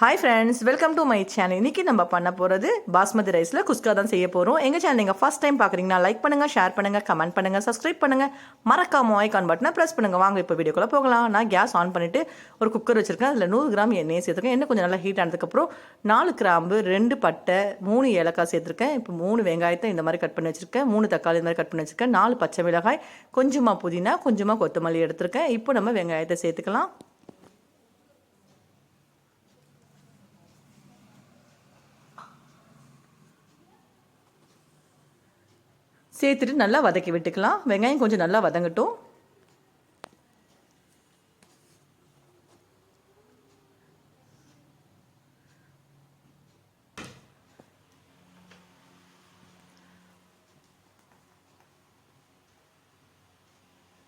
Hi friends welcome to my channel இன்னைக்கு நம்ம பண்ண போகிறது பாஸ்மதி ரைஸில் குஸ்கா தான் செய்ய போகிறோம் எங்கள் சேனல் நீங்கள் ஃபஸ்ட் டைம் பார்க்குறீங்கன்னா லைக் பண்ணுங்கள் ஷேர் பண்ணுங்கள் கமெண்ட் பண்ணுங்கள் சப்ஸ்கிரைப் பண்ணுங்கள் மறக்காம ஐக்கான் பட்டனை ப்ரெஸ் பண்ணுங்கள் வாங்க இப்போ வீடியோக்குள்ளே போகலாம். நான் கேஸ் ஆன் பண்ணிவிட்டு ஒரு குக்கர் வச்சுருக்கேன். அதில் நூறு கிராம் எண்ணெயை சேர்த்துருக்கேன். எண்ணெய் கொஞ்சம் நல்லா ஹீட் ஆனதுக்கப்புறம் நாலு கிராம்பு ரெண்டு பட்டை மூணு ஏலக்காய் சேர்த்துருக்கேன். இப்போ மூணு வெங்காயத்தை இந்த மாதிரி கட் பண்ணி வச்சுருக்கேன். மூணு தக்காளி இந்த மாதிரி கட் பண்ணி வச்சுருக்கேன். நாலு பச்சை மிளகாய் கொஞ்சமாக புதினா கொஞ்சமாக கொத்தமல்லி எடுத்திருக்கேன். இப்போ நம்ம வெங்காயத்தை சேர்த்துக்கலாம். சேர்த்துட்டு நல்லா வதக்கி விட்டுக்கலாம். வெங்காயம் கொஞ்சம் நல்லா வதங்கட்டும்.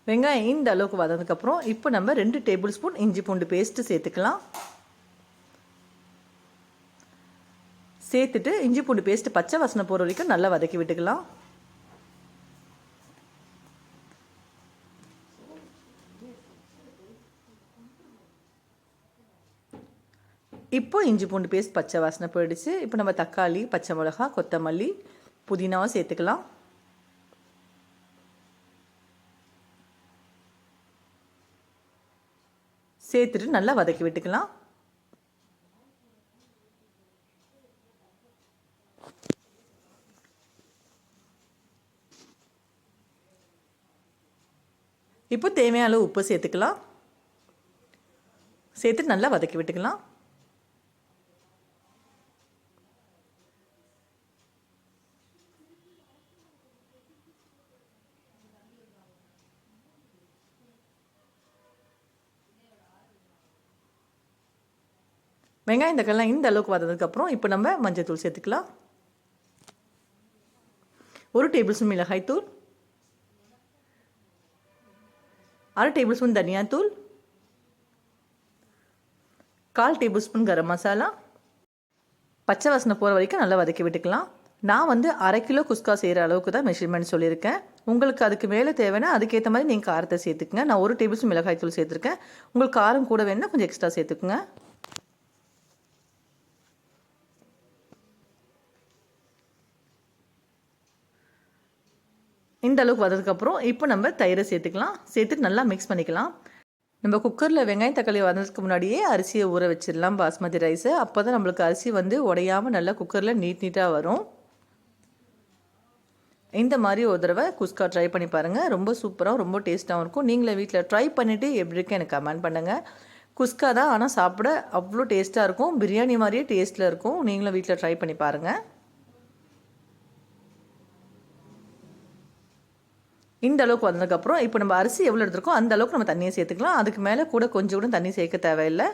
வெங்காயம் இந்த அளவுக்கு வதந்ததுக்கப்புறம் இப்போ நம்ம ரெண்டு டேபிள் ஸ்பூன் இஞ்சி பூண்டு பேஸ்ட்டு சேர்த்துக்கலாம். சேர்த்துட்டு இஞ்சி பூண்டு பேஸ்ட்டு பச்சை வாசனை போகிற வரைக்கும் நல்லா வதக்கி விட்டுக்கலாம். இப்போ இஞ்சி பூண்டு பேஸ்ட் பச்சை வாசனை போயிடுச்சு. இப்போ நம்ம தக்காளி பச்சை மிளகா கொத்தமல்லி புதினாவும் சேர்த்துக்கலாம். சேர்த்துட்டு நல்லா வதக்கி விட்டுக்கலாம். இப்போ தேவையான அளவு உப்பு சேர்த்துக்கலாம். சேர்த்துட்டு நல்லா வதக்கி விட்டுக்கலாம். வெங்காயம் தக்காளிலாம் இந்த அளவுக்கு வந்ததுக்கப்புறம் இப்போ நம்ம மஞ்சள் தூள் சேர்த்துக்கலாம். ஒரு டேபிள் ஸ்பூன் மிளகாய் தூள். அரை டேபிள் ஸ்பூன் தனியாத்தூள் கால் டேபிள் ஸ்பூன் கரம் மசாலா. பச்சை வாசனை போகிற வரைக்கும் நல்லா வதக்கி விட்டுக்கலாம். நான் வந்து அரை கிலோ குஸ்கா செய்கிற அளவுக்கு தான் மெஷர்மெண்ட் சொல்லியிருக்கேன். உங்களுக்கு அதுக்கு மேலே தேவைன்னா அதுக்கேற்ற மாதிரி நீங்கள் காரத்தை சேர்த்துக்குங்க. நான் ஒரு டேபிள் ஸ்பூன் மிளகாய் தூள் சேர்த்துருக்கேன். உங்களுக்கு காரம் கூட வேணுன்னா கொஞ்சம் எக்ஸ்ட்ரா சேர்த்துக்குங்க. இந்த அளவுக்கு வந்ததுக்கப்புறம் இப்போ நம்ம தயிரை சேர்த்துக்கலாம். சேர்த்துட்டு நல்லா மிக்ஸ் பண்ணிக்கலாம். நம்ம குக்கரில் வெங்காயம் தக்காளி வந்ததுக்கு முன்னாடியே அரிசியை ஊற வச்சிடலாம் பாஸ்மதி ரைஸை அப்போ தான் நம்மளுக்கு அரிசி வந்து உடையாமல் நல்லா குக்கரில் நீட் நீட்டாக வரும். இந்த மாதிரி ஒரு தடவை குஸ்கா ட்ரை பண்ணி பாருங்கள் ரொம்ப சூப்பராக ரொம்ப டேஸ்ட்டாகவும் இருக்கும். நீங்களே வீட்டில் ட்ரை பண்ணிவிட்டு எப்படி இருக்கு எனக்கு கமெண்ட் பண்ணுங்கள் குஸ்கா தான் ஆனால் சாப்பிட அவ்வளோ டேஸ்ட்டாக இருக்கும். பிரியாணி மாதிரியே டேஸ்ட்டில் இருக்கும். நீங்களும் வீட்டில் ட்ரை பண்ணி பாருங்கள் இந்த அளவுக்கு வந்ததுக்கப்புறம் இப்போ நம்ம அரிசி எவ்வளோ எடுத்துருக்கோம் அந்த அளவுக்கு நம்ம தண்ணியை சேர்த்துக்கலாம். அதுக்கு மேலே கூட கொஞ்சம் கூட தண்ணி சேர்க்க தேவையில்லை.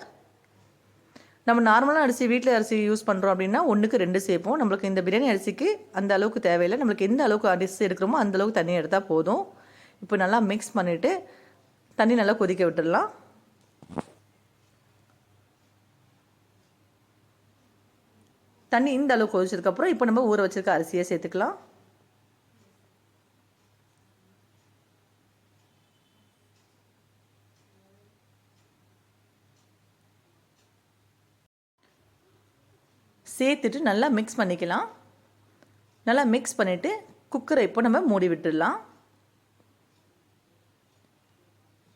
நம்ம நார்மலாக அரிசி வீட்டில் அரிசி யூஸ் பண்ணுறோம் அப்படின்னா ஒன்றுக்கு ரெண்டு சேர்ப்போம். நம்மளுக்கு இந்த பிரியாணி அரிசிக்கு அந்த அளவுக்கு தேவையில்லை. நம்மளுக்கு எந்த அளவுக்கு அரிசி எடுக்கிறோமோ அந்த அளவுக்கு தண்ணி எடுத்தால் போதும். இப்போ நல்லா மிக்ஸ் பண்ணிவிட்டு தண்ணி நல்லா கொதிக்க விட்டுடலாம். தண்ணி இந்த அளவுக்கு கொதிச்சதுக்கப்புறம் இப்போ நம்ம ஊற வச்சுருக்க அரிசியை சேர்த்துக்கலாம். சேர்த்துட்டு நல்லா மிக்ஸ் பண்ணிக்கலாம். நல்லா மிக்ஸ் பண்ணிவிட்டு குக்கரை இப்போ நம்ம மூடி விட்டுடலாம்.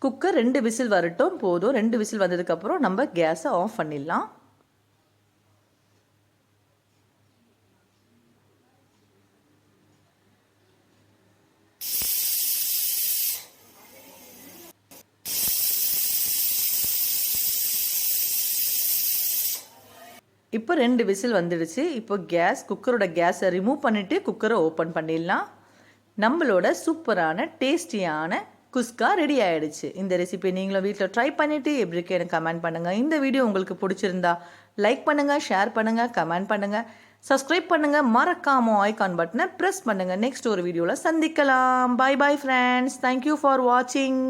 குக்கர் ரெண்டு விசில் வரட்டும் போதும். ரெண்டு விசில் வந்ததுக்கப்புறம் நம்ம கேஸை ஆஃப் பண்ணிடலாம். இப்போ ரெண்டு விசில் வந்துடுச்சு. இப்போ கேஸ் குக்கரோட கேஸை ரிமூவ் பண்ணிவிட்டு குக்கரை ஓப்பன் பண்ணிடலாம். நம்மளோட சூப்பரான டேஸ்டியான குஸ்கா ரெடி ஆகிடுச்சு இந்த ரெசிபி நீங்களும் வீட்டில் ட்ரை பண்ணிவிட்டு எப்படி இருக்கு எனக்கு கமெண்ட் பண்ணுங்கள் இந்த வீடியோ உங்களுக்கு பிடிச்சிருந்தா லைக் பண்ணுங்கள் ஷேர் பண்ணுங்கள் கமெண்ட் பண்ணுங்கள் சப்ஸ்கிரைப் பண்ணுங்கள் மறக்காம ஐகான் பட்டனை ப்ரெஸ் பண்ணுங்கள் நெக்ஸ்ட் ஒரு வீடியோவில் சந்திக்கலாம். Bye bye friends thank you for வாட்சிங்